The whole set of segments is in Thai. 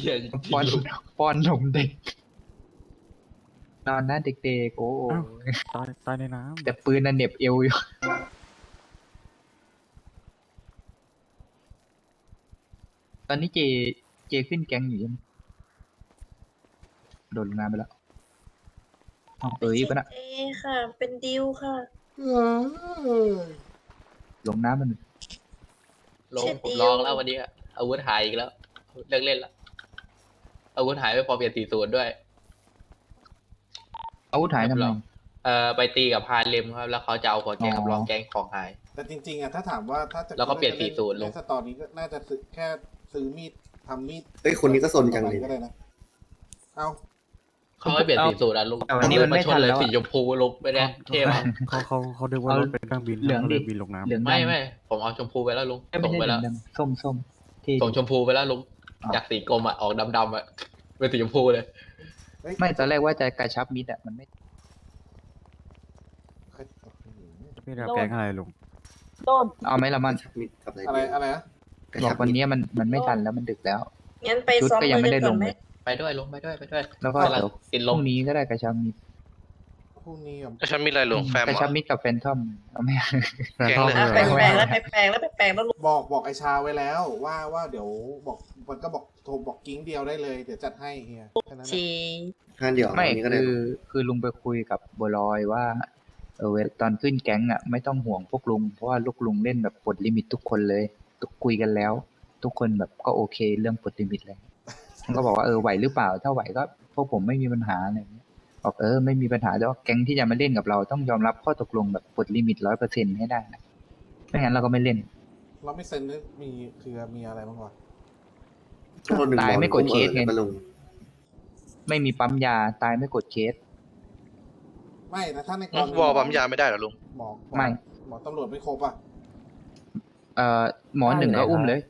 เหี้ยจริงป้อนๆลุงป้อนนมเด็ก นอนนะเด็กๆโอ้โหอ้าว ตายตายในน้ำแต่ปืนน่ะเหน็บเอวอยู่ตอนนี้เจเจขึ้นแก๊งอยู่ยังโดนลงน้ำไปแล้วเอาเอ้ยปะนะเอค่ะ เป็นดิวค่ะ ลงน้ำมัน ลงผมลองแล้ววันนี้อะอาวุธหายอีกแล้ว เลิกเล่นละ อาวุธหายไปพอเปลี่ยนสีสูตรด้วย อาวุธหายทำไม เอ่อไปตีกับพาเลมครับ แล้วเขาจะเอาหัวแกงกับอ๋อ รองแกงของหาย แต่จริงๆอะถ้าถามว่าถ้าจะแล้วก็เปลี่ยนสีสูตรลง ในสตอรี่ก็น่าจะซื้อแค่ซื้อมีดทำมีดเฮ้ยคนนี้ก็สนจังเลยก็ได้นะเอาเขาไม่เปลี่ยนสีสูตรอะลุงแต่วันนี้มันไม่ชทันนเลยแล้วอะ สีชมพูลุกไปเนี่ยเท่ไหมเขาเขาเขาดึกว่าเอารถเป็นเครื่องบินเหลืองเขาเลยดิ บินลงน้ำเหลืองไม่ดำไม่ผมเอาชมพูไปแล้วลุงเอ้ยไม่ส่งใช่ไปเหลืแล้อวงดำส้มส้มที่ ส่งชมพูไปแล้วลุงอ๋อ จากสีกรมอะออกดำๆอะ เป็นสีชมพูเลย เฮ้ยไม่ตอนแรกว่าจะกระชับมิดอะมันไม่เฮ้ยพี่เอาแกงอะไรลุงเอาไหมละมันชักมิดกับอะไรอะไรอะไรนะกระบอชักบวันมิดนี้มันมันไม่ทันแล้วมันดึกแล้ว งั้นไปชุดซ้อมก็ยังมืไม่อได้กันลก่องนไหมเลย ไปด้วยลุงไปด้วยไปด้วยแล้วก็กำลังเดี๋ยวกินพลรุ่มงนี้ก็ได้กระชับมิด พรุ่งนี้อะกระชับมิดอะไรลุงแฟมกระเหรชัอบมิดกับแฟนทอมเอาไหมแฟนทอมแกงเลเลยยเหรอไปแปลงแล้วไปแปลงแล้วไปแปลงแล้วลุงบอกบอกไอชาไว้แล้ว ว่าว่าเดี๋ยวบอกมันก็บอกโทรบอกกิ้งเดียวได้เลยเดี๋ยวจัดให้เฮียแค่นั้นแหละจีงานเดี่ยวไม่วันนี้ก็ได้คือคือลุงไปคุยกับบัวลอยว่าเออเวลาตอนขึ้นแก๊งอะไม่ต้องห่วงพวกลุง เพราะว่าลูกลุงเล่นแบบปลดลิมิตทุกคนเลยทุกคุยกันแล้ว ทุกคนแบบก็โอเคเรื่องปลดลิมิตเลยมันก็บอกว่าเออไหวหรือเปล่า ถ้าไหวก็พวกผมไม่มีปัญหาอะไรอย่างเงี้ย บอกเออไม่มีปัญหาแต่ว่าแก๊งที่จะมาเล่นกับเราต้องยอมรับข้อตกลงแบบปลดลิมิตร้อยเปอร์เซ็นให้ได้นะไม่งั้นเราก็ไม่เล่น เราไม่เซ็นนี่มีคือมีอะไรบ้างวะต้องโดนหนึ่งตายบอลไม่กดเคสไงอุ้มเอ๋ยปะลุงไม่มีปั๊มยาตายไม่กดเคส ไม่นะถ้าในกรณีวอลปั๊มยาไม่ได้เหรอลุงหมอหอไม่หมอตำรวจไม่ครบอะเอ่อหมอหนึ่งก็อุ้มเลย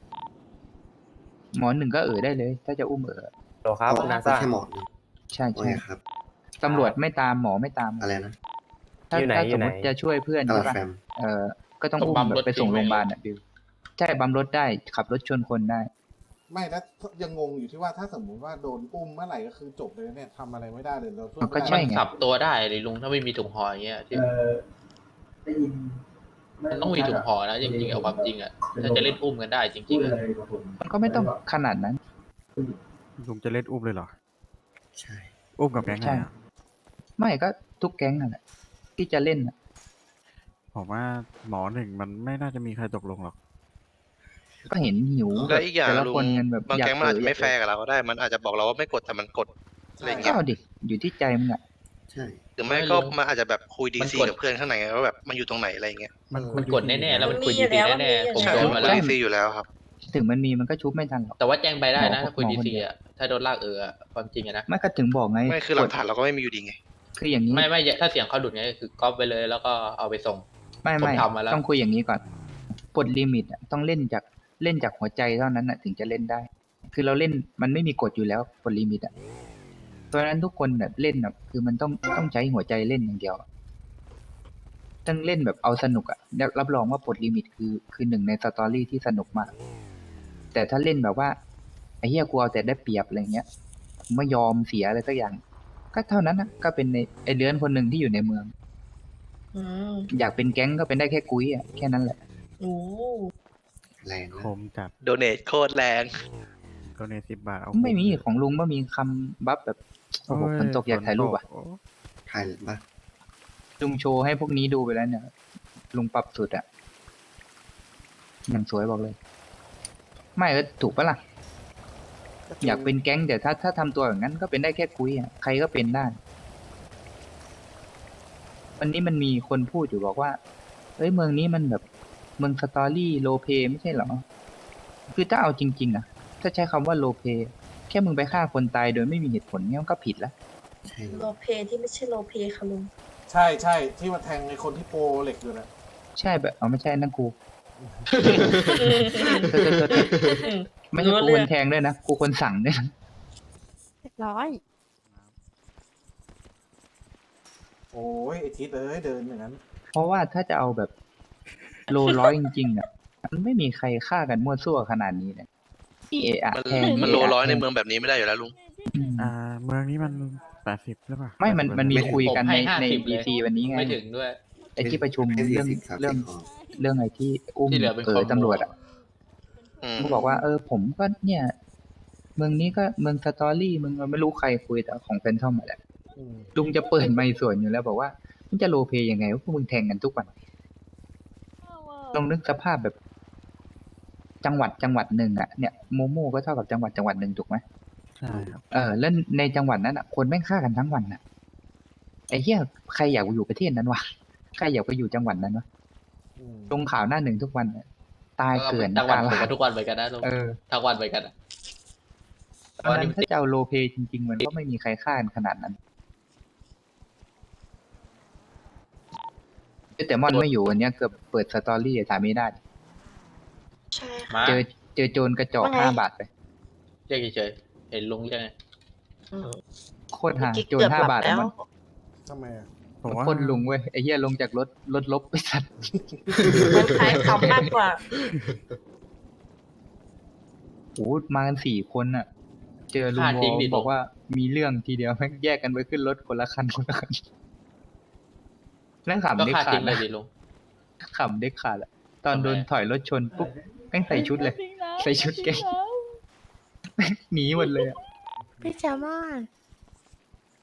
หมอหนึ่งก็เออได้เลย ถ้าจะอุ้มเออโหลครับอ๋อนาก็ซาแค่หมอหนึ่งใช่ว่าใช่ไงครับ ตำรวจไม่ตามหมอไม่ตามอะไรนะถ้าอยู่ไหนถ้าอสยู่มไหนมติจะช่วยเพื่อนตลาใช่ดปะแฟมเออก็ต้องต้องอุ้มบัมแบรถบไปส่งจริงไหม โรงพยาบาลอะบิวใช่บัมรถได้ขับรถชนคนได้ ไม่แล้วยังงงอยู่ที่ว่าถ้าสมมุติว่าโดนอุ้มเมื่อไหร่ก็คือจบเลยเนี่ยทำอะไรไม่ได้เลยเราช่วยมันก็ไม่ได้ใช่ มันไง สับตัวได้เลยลุงถ้าไม่มีถุงห่ออย่างเงี้ยที่มันต้องมีถุงห่อนะจริงๆเอาความจริงอะถ้าจะเล่นอุ้มกันได้จริงๆอะมันก็ไม่ต้องขนาดนั้น ลุงจะเล่นอุ้มเลยเหรอ ใช่ อุ้มกับแกงไหนใช่ อะไม่ก็ทุกแก๊งนั่นแหละที่จะเล่นน่ะผมว่าหมอหนึ่งมันไม่น่าจะมีใครตกลงหรอก ก็เห็นหิวแล้วอีกอย่างแต่ละลุคนงเงินแบบบางอยากแก๊งมันอาจจะไม่เอแฟร์กับเราก็ได้ มันอาจจะบอกเราว่าไม่กดแต่มันกดอะไรก็เงี้ยเอาดิอยู่ที่ใจมึงอะใช่ หรือไม่ก็มันอาจจะแบบคุยดีซีกับเพื่อนข้างในว่าแบบมันอยู่ตรงไหนอะไรเงี้ยมันมันกดแน่ๆแล้วมันคุยดีๆแน่ๆผมใช่โดนมัมานแล้วดีซีอยู่แล้วครับ ถึงมันมีมันก็ชุบไม่ทันหรอก แต่ว่าแจ้งไปได้นะหมอถ้าคุยหมอดีคนซีเดียวอะถ้าโดนลากเอออะความจริงอะนะ ไม่ก็ถึงบอกไงไม่คือหลักกฎฐานเราก็ไม่มีอยู่ดีไง คืออย่างนี้ ไม่ไม่ถ้าเสียงเขาดุดไงคือก๊อปไปเลยแล้วก็เอาไปส่ง ไม่ผมไม่ทำมาแล้ว ต้องคุยอย่างนี้ก่อนปลดลิมิตอะต้องเล่นจากเล่นจากหัวใจเท่านั้นอะถึงจะเล่นได้ คือเราเล่นมันไม่มีกฎอยู่แล้วปลดลิมิตอะเพราะฉะนั้นทุกคนแบบเล่นแบบคือมันต้องต้องใช้หัวใจเล่นอย่างเดียวอะต้องเล่นแบบเอาสนุกอะรับรองว่าปลดลิมิตคือคือหนึ่งในสตอรี่ที่สนุกมาก แต่ถ้าเล่นแบบว่าไอ้เหี้ยกูเอาแต่ได้เปรียบอะไรเงี้ยไม่ยอมเสียอะไรสักอย่าง ก็เท่านั้นนะก็เป็นในไอเลื้อนคนหนึ่งที่อยู่ในเมือง อืมอยากเป็นแก๊งก็เป็นได้แค่กุ้ยอะแค่นั้นแหละ โอ้แรงคนะมจัดโดเนทโคตรแรงตัวเนสิบบาทเอาไม่มีของลุงว่ามีคำบัฟแบบโอ้โหฝนตกอยากถ่ายรูปอะโอ้ถ่ายเลยปะลุงโชว์ให้พวกนี้ดูไปแล้วเนี่ย ลุงปรับสุดอะอย่างสวยบอกเลย ไม่ก็ถูกปะล่ะ อยากเป็นแก๊งแต่ถ้าถ้าทำตัวอย่างนั้นก็เป็นได้แค่กุ้ยอะใครก็เป็นได้ วันนี้มันมีคนพูดอยู่บอกว่าเอ้ยเมืองนี้มันแบบเมืองสตอรี่โลเพไม่ใช่เหรอ คือถ้าเอาจริง ๆ อะ ถ้าใช้คำว่าโลเพแค่มึงไปฆ่าคนตายโดยไม่มีเหตุผลเนี่ยมันก็ผิดแล้วใช่โลเพที่ไม่ใช่โลเพค่ะลุง ใช่ใช่ที่มาแทงในคนที่โปรเหล็กอยู่นะ ใช่แบบเอาไม่ใช่นั่นกู โทษโทษโทษไม่ใช่รู้กูเรื่คองนแทงด้วยนะกูคนสั่งด้วยนะร้อย โอ้ยไอทิศเอ้ยเดินอย่างนั้น เพราะว่าถ้าจะเอาแบบโลร้อยจริงๆอะมันไม่มีใครฆ่ากันมั่วซั่วขนาดนี้เลยที่เอะอะมันแทงมันโลเะะร้อยในแทงเมืองแบบนี้ไม่ได้อยู่แล้วลุงอืมอ่า เมืองนี้มันแปดสิบหรือเปล่าไม่ มันมันมี80คุยกันผมในให้ใน50เลย BC วันนี้ไง ไม่ถึงด้วย ไอ้ที่ประชุมให้เรื่อง40 30เรื่องพอ เรื่องไอ้ที่อุ้มที่เหลือเป็นเอคออมโบตำรวจอะอืม ก็บอกว่าเออผมก็เนี่ย เมืองนี้ก็เมืองสตอรี่มึงไม่รู้ใครคุยแต่ของแฟนทอมมาแหละอืมลุงจะเปิดไมค์ส่วนอยู่แล้ว บอกว่ามึงจะโรลเพลย์ยังไงว่าพวกมึงแทงกันทุกวันลองนึกสภาพแบบ จังหวัดจังหวัดหนึ่งอะเนี่ยโมโม่ก็เท่ากับจังหวัดจังหวัดหนึ่งถูกไหม ใช่ครับเออแล้วในจังหวัดนั้นอะคนแม่งฆ่ากันทั้งวันอะไอ้เหี้ยใครอยากไปอยู่ประเทศนั้นวะใครอยากไปอยู่จังหวัดนั้นวะอืม ลงข่าวหน้าหนึ่งทุกวันอะตายเกลื่อนทั้งวันตาผมลาก็ดทุกวันเหมือนกันนะลุงเออทั้งวันเหมือนกันอะตอนนั้นถ้าจะเอาโรลเพลย์จริงๆ มันก็ไม่มีใครฆ่ากันขนาดนั้นแต่มอนไม่อยู่วันเนี้ยเกือบเปิดสตอรี่ถามไม่ได้ใช่ค่ะมาเจอเจอโจรกระจอกว่าไงห้าบาทไปเรียกเฉยๆเห็นลุงเรียกไงอืมโคตรหาเมื่อกี้โจรเกือบห้าหลับบาทแล้อะวมันทำไมอะ ผมมันว่า ปล้นลุงเว้ยไอ้เหี้ยลงจากรถรถลบไปสัตว์มันคล้ายคำมากกว่า โอ้มากันสี่คนอะเจอลุงฆ่าโมทิ้งดิบอกว่ามีเรื่องทีเดียวแม่งแยกกันไปขึ้นรถคนละคันคนละคันนั่งขำก็เด็กฆ่าขาทิ้ดงเลนะยดิลุงขำเด็กขาดอะตอนทำไมโดนถอยรถชนปุ๊บแม่งใส่ชุดเลย ใส่ชุดแก๊ง หนีหมดเลยอะพี่แซลมอน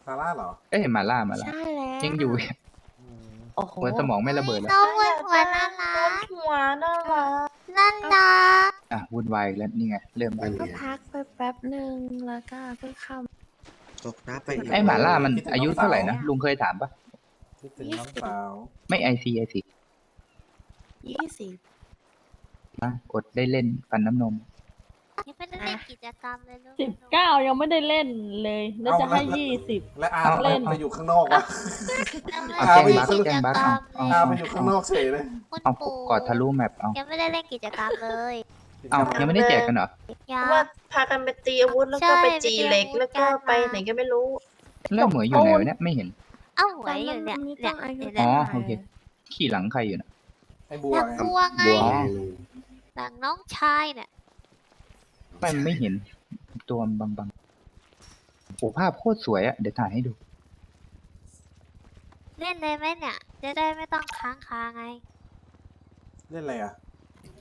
ซาร่าเหรอเอ้ยมาล่ามาล่าใช่แล้วยังอยู่อืมโอ้โหหัวสมองไม่ระเบิดแล้วน้องหัวหัวน่ารักหัวน่ารักน่ารักอะวุ่นวายอีกแล้วนี่ไงเริ่มนั่นก็ไงพักไปแป๊บหนึ่งแล้วก็เพิ่งเข้า ตกน้ำไปอีกไอ้หมาล่ามันอายุเท่าไหร่นะลุงเคยถามปะคิดถึงน้องสาวไม่ไอซีไอซียี่สิบ นะอดได้เล่นฟันน้ำนม ยังไม่ได้เล่นกิจกรรมเลยลูกสิบเก้ายังไม่ได้เล่นเลย แล้วจะให้ยี่สิบ และอาเอาเล่นเอาไปอยู่ข้างนอกวะเอาเอาแจ้งไปบักขึ้นแจ้งบักเอาเอาอาไปอยู่ข้างนอกเฉยเลยคุณเอาปู่กอดทะลุแมปเอายังไม่ได้เล่นกิจกรรมเลยเอายังไม่ได้แจกกันเหรอยัเพงราะว่าพากันไปตีอาวุธแล้วก็ไปจีเล็กแล้วก็ไปไหนก็ไม่รู้ แล้วเหมยอยู่ไหนวะเนี่ยไม่เห็น เอ้าหวยอยู่เนี่ยเนี่ยเนี่ยอ๋อเนี่ยโอเค ขี่หลังใครอยู่นะ ไอ้บัวนักไงบัวไงบัวไงลุงหลังน้องชายเนี่ย ไม่ไม่เห็น ตัวมันบางๆโอ้ภาพโคตรสวยอะเดี๋ยวถ่ายให้ดู เล่นเลยไหมเนี่ย จะได้ไม่ต้องค้างคาไง เล่นอะไรอะ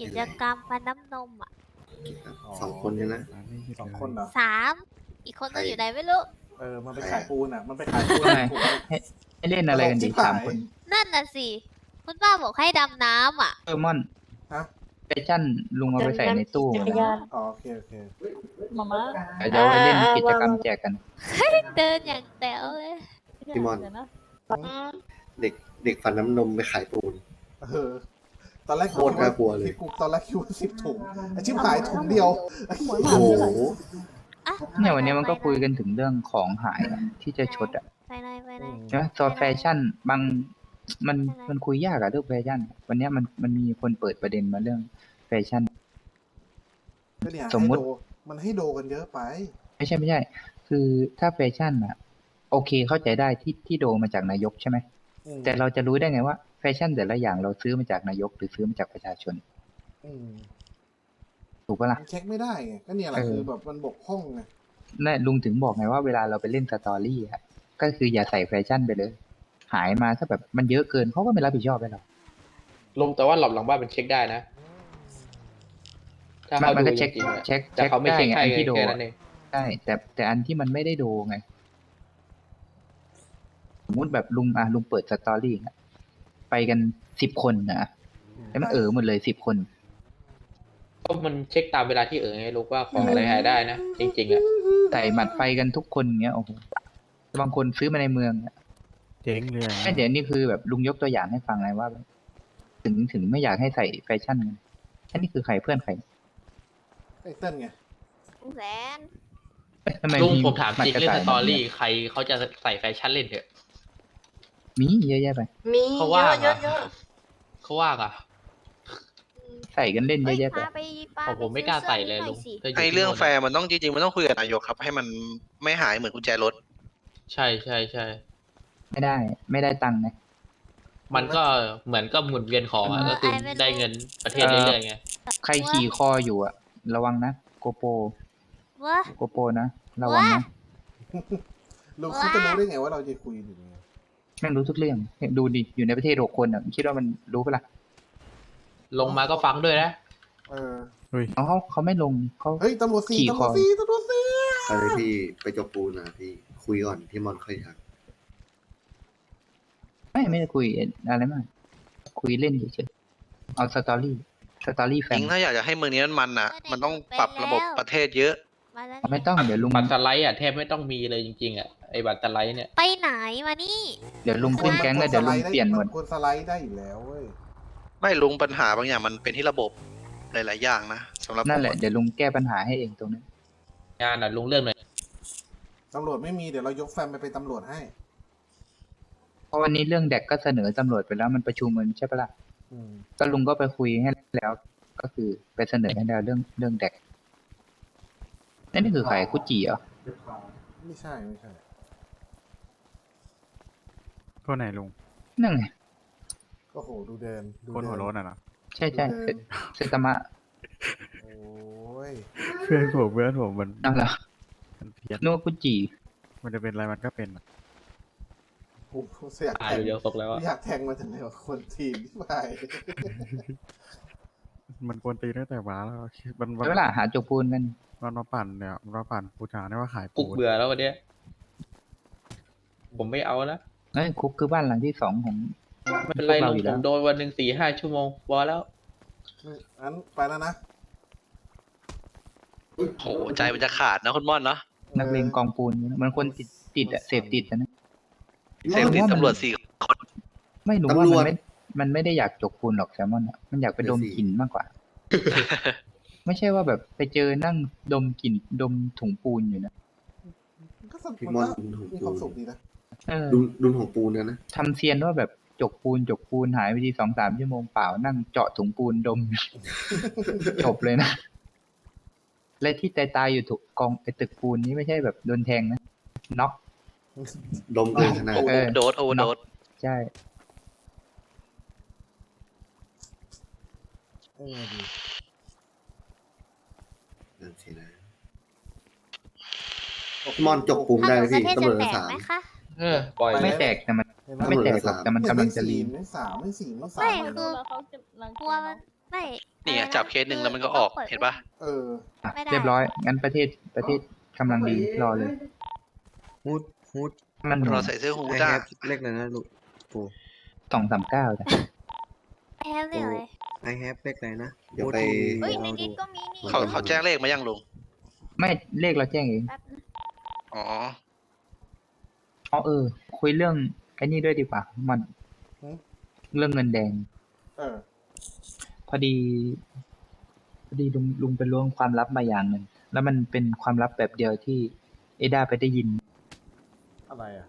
กิจกรรมฟันน้ำนมอะสองคนกันนะอันนี้คิดสองเลยคนเหรอ สามอีกคนก็อยู่ไหนไม่รู้ เออ มันไปขายปูนอะ มันไปขายปูนว่าไงถูกให้เล่นอะไรกันดีตลกชิบหาย สามคนนั่นน่ะสิ คุณป้าบอกให้ดำน้ำอะ เออมอนฮะ แฟชั่นลุงเอาไปใส่ในตู้จักรยานอ๋อโอเคโอเคมาม่าเดี๋ยวจะเอาไปเล่นอ่ากิจกรรมวางๆแจกกันเดินอย่างแต๋วเลยพี่มอน เดี๋ยวนะอืมเด็กเด็กฟันน้ำนมไปขายปูน เออตอนแรกโคตรน่ากลัวเลยกูตอนแรกคิดว่าสิบถุงไอชิบหายถุงเดียวโอ้โหอะเนี่ยวันนี้มันก็คุยกันถึงเรื่องของหายอะที่จะชดอะไปเลยไปเลย ใช่ไหมซอแฟชั่นบาง มันมันคุยยากอะเรื่องแฟชั่น วันเนี้ยมันมันมีคนเปิดประเด็นมาเรื่องแฟชั่น ก็เนี่ยสมมุติ ให้โดมันให้โดกันเยอะไป ไม่ใช่ไม่ใช่ คือถ้าแฟชั่นอะโอเคเข้าใจได้ที่ที่โดมาจากนายกใช่ไหม อืมแต่เราจะรู้ได้ไงว่าแฟชั่นแต่ละอย่างเราซื้อมาจากนายกหรือซื้อมาจากประชาชน อืมถูกปะล่ะ มันเช็คไม่ได้ไงก็เนี่ยแหละเออ คือแบบมันบกพร่องไงนั่นลุงถึงบอกไงว่าเวลาเราไปเล่นสตอรี่อะก็คืออย่าใส่แฟชั่นไปเลย หายมาถ้าแบบมันเยอะเกินเขาก็ไม่รับผิดชอบให้เราลุงแต่ว่าหลบหลังบ้านมันเช็คได้นะ ถ้ามันเขามันดูก็เช็คจริงๆอะเช็คแต่เขาไม่ได้เช็คไงให้อันที่โดแค่อะนั้นเองใช่แต่แต่อันที่มันไม่ได้โดไง สมมติแบบลุงอะลุงเปิดสตอรี่อะไปกันสิบคนนะแล้วมันเออหมดเลยสิบคน ก็มันเช็คตามเวลาที่เออไงลูกว่าของอะไรหายได้นะจริงๆอะใส่หมัดไฟกันทุกคนเงี้ยโอ้โหบางคนซื้อมาในเมืองอะ เจ๊งเลยไม่เดี๋ยวนี่คือแบบลุงยกตัวอย่างให้ฟังไงว่าแบบถึงถึงไม่อยากให้ใส่แฟชั่นไงอันนี้คือใครเพื่อนใครไอ้เต้นไงแสนเอ๊ะทำไมลุงผมถามหดจริงกะเล่นต่าสยตอรี่ใครเขาจะใส่แฟชั่นเล่นเถอะมีเยอะแยะไป มีเขาเยว่าอะเยอะอะเยอะเขาว่าอะใส่กันเล่นเยเฮ้ยอะแยะไป พาไปพาผมผมไม่กล้าใส่เลยลุงถ้ายู่ไอที่เรื่องโน่นแฟร์มันต้องจริงๆมันต้องคุยกับนายกครับ ให้มันไม่หายเหมือนกุญแจรถ ใช่ใช่ใช่ ไม่ได้ ไม่ได้ตังค์ไงมันก็เหมือนก็หมุนเวียนของอะก็คือได้เงินประเทศเรื่อยๆไง ใครขี่คออยู่อะระวังนะโกโปวะโกโปนะ ระวังนะรู้คุณจะรู้ได้ไงว่าเราจะคุยอยู่เนี่ยแม่งรู้ทุกเรื่องดูดิ อยู่ในประเทศหกคนอะคิดว่ามันรู้ปะล่ะลงมาก็ฟังด้วยนะ เออเอาเขาเขาไม่ลงเขา เฮ้ยตำรวจสี่ขี่ตำรวจคอ สี่ตำรวจสี่ไปเลยพี่ไปจบปูนนะพี่ คุยก่อนพี่มอนค่อยทัก ไม่ไม่ได้คุยอะไรมาก คุยเล่นเฉยๆเอาสตอรี่สตอรี่แฟจนริงถ้าอยากจะให้เมืองนี้มันมันอะ มันต้องปรับระบบประเทศเยอะ มาแล้วไม่ต้องเดี๋ยวลุงบัตรสไลด์อะแทบไม่ต้องมีเลยจริงๆอะไอ้บัตรสไลด์เนี่ย ไปไหนมานี่เดี๋ยวลุงขึ้นแก๊งแล้วเดี๋ยวลุงเปลี่ยนหมด ควรสไลด์ได้อยู่แล้วเว้ยไม่ลุงปัญหาบางอย่างมันเป็นที่ระบบหลาย ๆ อย่างนะสำหรับนั่นแหละผมเดี๋ยวลุงแก้ปัญหาให้เองตรงนั้น งานอะลุงเรื่องหน่อยตำรวจไม่มีเดี๋ยวเรายกแฟมไปเป็นตำรวจให้เพ ราะวันนี้เรื่องแดกก็เสนอตำรวจไปแล้วมันประชุมมันใช่ปะล่ะอืมก็ลุงก็ไปคุยให้แล้ว ก็คือไปเสนอให้แล้วเรื่องเรื่องแดกนั่นนี่คือใครกุจิเหรอไม่ใช่ไม่ใช่คนไหนลุงนั่นไงโอ้โหดูเดินดูคนเดิหัวโล้นอะนะใช่ใช่เซเซตามะโอ้ยเพื่อนผมเพื่อนผมมันนั่นเหรอมันเพี้ยนนึกว่ากุจิมันจะเป็นอะไรมันก็เป็น อะโอ้โหอยากอ่าแทงเดี๋ยวซกแล้วอะอยากแทงมาถึงเลยว่าคนทีมที่ไปมันกวนตีนตั้งแต่ว้าแล้วมันมันแล้วเวลาหาจกปูนกันมันมาปั่นเนี่ยมันมาปั่นปูจาเนี่ยว่าขายกุปูกเบื่อแล้ววันเนี้ยผมไม่เอานะเอ้ยคุกคือบ้านหลังที่สองของไม่เป็นไรพวกลุเรางอยู่ผแล้วมโดนวันหนึ่งสี่ห้าชั่วโมงพอแล้วอันไปแล้วนะโอ้โหใจมันจะขาดนะคุณม่อนเนาะนักเลงกองปูนมันคนติดติดอะเสพติดอะนะ เสพติดตำรวจสี่ไม่รู้ว่ามันไม่มันไม่ได้อยากจกปูนหรอกแซมมอนอะมันอยากไปดมกลิ่นมากกว่า ไม่ใช่ว่าแบบไปเจอนั่งดมกลิ่นดมถุงปูนอยู่นะก็สนุกพี่มันมอนก็ดุนของมีคปูวามนสุขดีนะเออดุนดุนของปูนนะนะทำเซียนว่าแบบจกปูนจกปูนหายไปทีสองสามชั่วโมงเปล่านั่งเจาะถุงปูนดม จบเลยนะ และที่ตายตายๆอยู่ถูกกองไอตึกปูนนี้ไม่ใช่แบบโดนแทงนะน็อก ดมเกินขนาดโอเออ โดดโอโดดใช่ เออดีนั่นสินะพี่มอนจบปูนถ้าได้หนูไหมประพี่เทศตำรจะวจแตกสาม ไหมคะเออปล่อยไม่แตกแต่มัน เห็นไหไม่แตกหรอกแต่มันกำลังจะรีไม่สามไม่สี่ไม่สามไม่เลยคือนะแล้วเขาจะรังกลัวมันไม่นี่ไงจับเคสหนึ่งแล้วมันก็ออกเห็นปะเออ อะไม่ได้เรียบร้อย งั้นประเทศประเทศกำลังดีรอเลย ฮูดฮูดมันเราใส่เสื้อฮูดจ้าเลขอะไรนะลูกปูสองสามเก้าจ้ะแพ้เลยเลยไอแฮปเลขอะไรนะเดี๋ยวไป เฮ้ยในนี้ก็มีนี่เขาเขาแจ้งเลขมายังลุงไม่เลขเราแจ้งเองแป๊บนึงอ๋ออ๋อเออ คุยเรื่องไอ้นี่ด้วยดีกว่า มันเรื่องเงินแดง เออ พอดี พอดีลุงลุงไปล้วงความลับมาอย่างหนึ่งแล้วมันเป็นความลับแบบเดียวที่ เอด้าไปได้ยิน อะไรอะ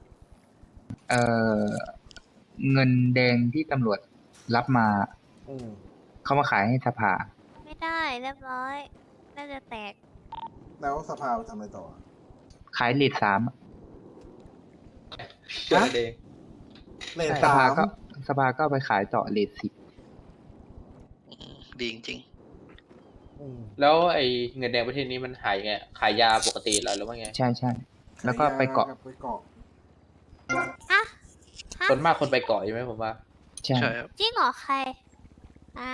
เอ่อเงินแดงที่ตำรวจรับมาอืมเขามาขายให้สภา ไม่ได้เรียบร้อย น่าจะแตก แล้วสภาไปทำอะไรต่อ ขายเลทสามเจอเองเลทสสาภามก็สภาก็เอาไปขายต่อเลทสิบดีจริงอืมแล้วไอ้เงินแดงประเทศนี้มันหายไง ขายยาปกติเหรอหรือว่าไง ใช่ใช่แล้วก็ไปเกาะขยไปเกาะฮะ ส่วนมากคนไปเกาะใช่ไหมผมว่า ใช่ๆใช่ครับจริงเหรอใคร อ่า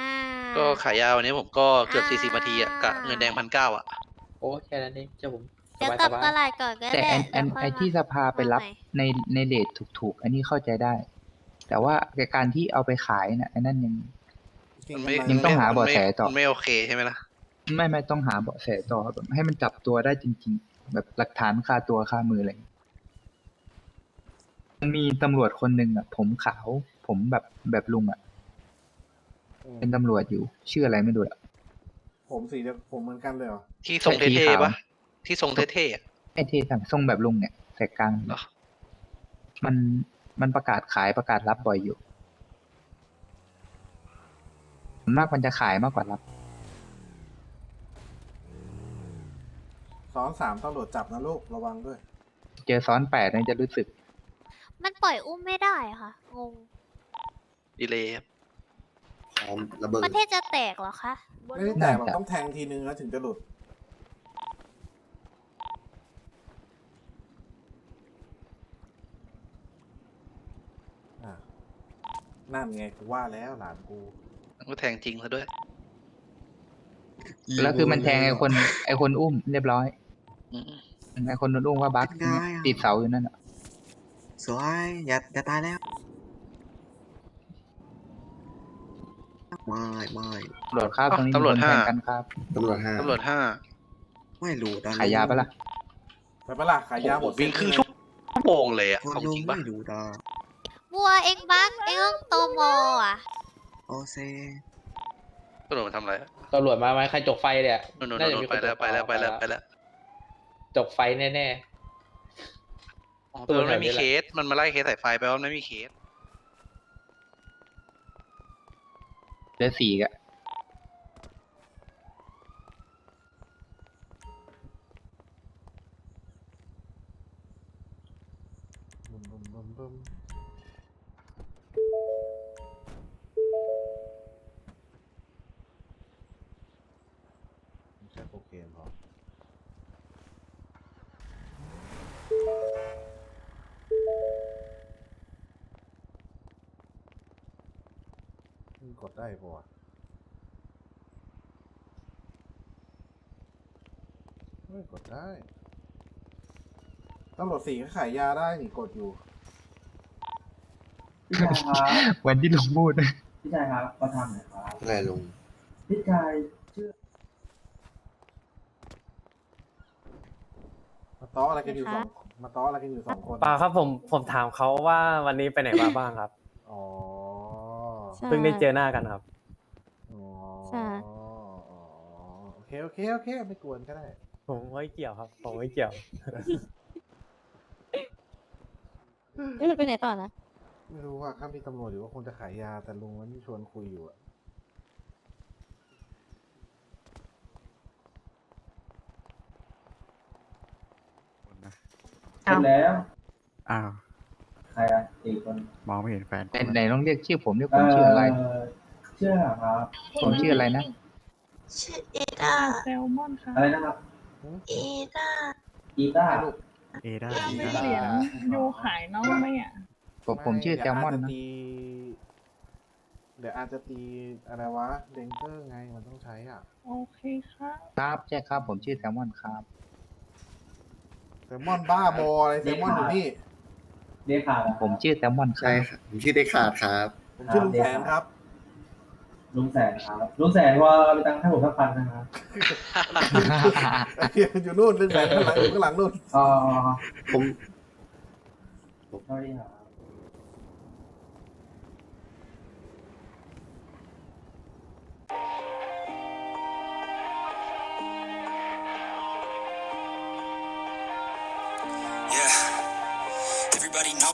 ก็ขายยาววันนี้ผมก็เกือบสี่สิบนาทีอะกะเงินแดงพันเก้าอะโอ้แค่นั้นเองเจ้าผมสเดี๋ยวบายกลัสบบายตลาดก่อนก็แต่ได้อันอันแล้วค่ยไอที่มาสภาไปรับมาใหม่ ในในเลทถูกๆ อันนี้เข้าใจได้ แต่ว่าการที่เอาไปขายน่ะอันนั้นยัง มันไม่ยังต้องหาเบาะแสต่อ มันไม่โอเคใช่ไหมล่ะ ไม่ไม่ต้องหาเบาะแสต่อแบบให้มันจับตัวได้จริง ๆ แบบหลักฐานคาตัวคามืออะไรอย่างเงี้ย มันมีตำรวจคนหนึ่งอะ ผมขาว ผมแบบแบบลุงอะ อืมเป็นตำรวจอยู่ ชื่ออะไรไม่รู้อะผมสีเดียวผมเหมือนกันเลยเหรอที่ทรงใส่สีเท่ขาวๆปะที่ทรงเท่ๆอะไอ้ที่ทำทรงแบบลุงเนี่ยใส่กลางเหรอมันมันประกาศขายประกาศรับบ่อยอยู่ส่วนมากมันจะขายมากกว่ารับ ซ้อนสามตำรวจจับนะลูกระวังด้วย เจอซ้อนแปดเนี่ยจะรู้สึก มันปล่อยอุ้มไม่ได้ค่ะ งง ดีเลยครับรอมระเบิดประเทศจะแตกเหรอคะ ไม่ได้แตกมันต้องแทงทีนึงแล้วถึงจะหลุด อะนั่นไงกูว่าแล้วหลานกู มันก็แทงจริงซะด้วย แล้วคือมันแทงไอ้คนไอ้คนอุ้มเรียบร้อยไอ้คนโดนอุ้มว่าบักเป็อะ ติดเสาอยู่นั่นอะ สวย อย่า อย่าตายแล้ว ไม่ไม่ตำรวจครับตรงนี้มีคนแทงกันครับตำรวจห้าตำรวจห้าไม่รู้ตอนนี้ขายยาปะล่ะไปปะล่ะขายยาหมโอ้ดโหวิ่งครึ่งชั่วโมงเลยอะคนของดูจริงปะไม่รู้ดอบัวเองบักเองต้องโตโมอะโอเซตำรวจมาทำอะไรอะตำรวจมาไหมใครจกไฟเนี่ยนู่นนู่นน่าจะนู่นมีคไปนแล้วไปแล้วไปแล้วไปแล้วจกไฟแน่ อ๋อแปลว่าไม่มีเคส มันมาไล่เคสสายไฟแปลว่าไม่มีเคส เหลือสี่กะ ได้ปะวะไม่กดได้ตำรวจสี่ก็ขายยาได้นี่กดอยู่ พี่ชายครับวันที่ลุงพูด พี่ชายครับมาทำหน่อยครับอะไรลุง พี่ชายชื่อมาต้ออะไรกันอยู่สองมาต้ออะไรกันอยู่สองคน ป่าครับผมผมถามเขาว่าวันนี้ไปไหนมาบ้างครับ อ๋อ ใช่ เพิ่งได้เจอหน้ากันครับ อ๋อใช่อ๋อโอเคโอเคโอเคไม่กวนก็ได้ ผมไม่เกี่ยวครับ ผมไม่เกี่ยว เอ้ยมันไปไหนต่อนะไม่รู้ว่าข้ามมีตำรวจอยู่ว่าคงจะขายยาแต่ลุงมันชวนคุยอยู่อะเสร็จแล้วอ้าวใค รอะอีกคนมองไม่เห็นแฟนไหนไหนลองเรียกชื่อผมเรียกผมชื่ออะไร เชื่อครับ ผมชื่ออะไรนะ ชื่อเอดาแซลมอนค่ะอะไรนะครับ เอดาอีต้าให้ลูกเอได้ไม่เอได้เสียงยูขายน้องไหมอะผมผมชื่อแซลมอนเดี๋ยวาจจะนะตีเดี๋ยวอาจจะตีอะไรวะเดงเกอร์ไงมันต้องใช้อะโอเคครับครับใช่ครับผมชื่อแซลมอนครับแซลมอนบ้าบออะไรแซลมอนอยู่นี่ เรียกขาดอะผมชื่อแซลมอนคใช่รับครับผมชื่อได้ขาดครับผมชื่อลุงแสนครับ ลุงแสนครับลุงแสนว่าไปตังค์ให้ผมสักพันนะครับอยู่นู่นลุงแสนข้างหลังอยู่ข้างหลังนู่น อ๋อผม สวัสดีครับ